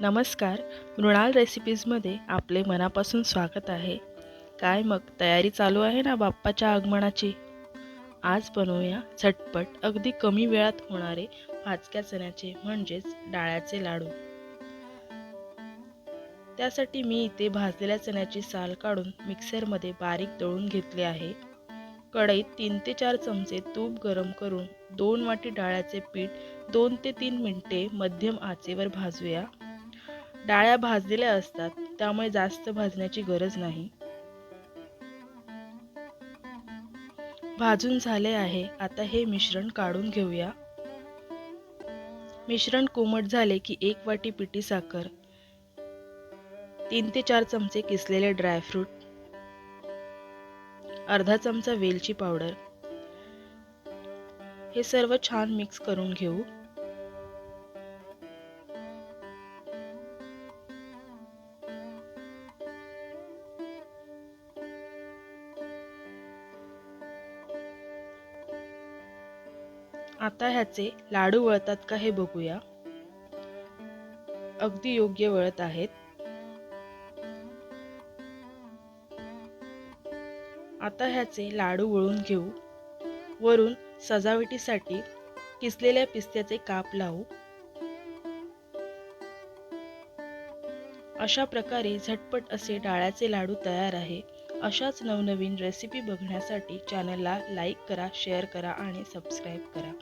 नमस्कार मृणाल रेसिपीजमध्ये आपले मनापासून स्वागत आहे. काय मग तयारी चालू आहे ना बाप्पाच्या आगमनाची? आज बनवूया झटपट अगदी कमी वेळात होणारे भाजक्या चण्याचे म्हणजेच डाळ्याचे लाडू. त्यासाठी मी इथे भाजलेल्या चण्याची साल काढून मिक्सरमध्ये बारीक दळून घेतले आहे. कढईत तीन ते चार चमचे तूप गरम करून दोन वाटी डाळ्याचे पीठ दोन ते तीन मिनटे मध्यम आचेवर भाजूया. डाळ्या भाजलेल्या असतात त्यामुळे जास्त भाजण्याची गरज नाही. भाजून झाले आहे आता हे मिश्रण काढून घेऊया. मिश्रण कोमट झाले की एक वाटी पिठी साखर तीन ते चार चमचे किसलेले ड्रायफ्रूट अर्धा चमचा वेलची पावडर. हे सर्व छान मिक्स करून घेऊ. आता ह्याचे लाडू वळतात का हे बघूया. अगदी योग्य वळत आहेत. आता ह्याचे लाडू वळून घेऊ. वरून सजावटीसाठी किसलेल्या पिस्त्याचे काप लावू. अशा प्रकारे झटपट असे डाळ्याचे लाडू तयार आहे. अशाच नवनवीन रेसिपी बघण्यासाठी चॅनलला लाईक करा शेअर करा आणि सबस्क्राईब करा.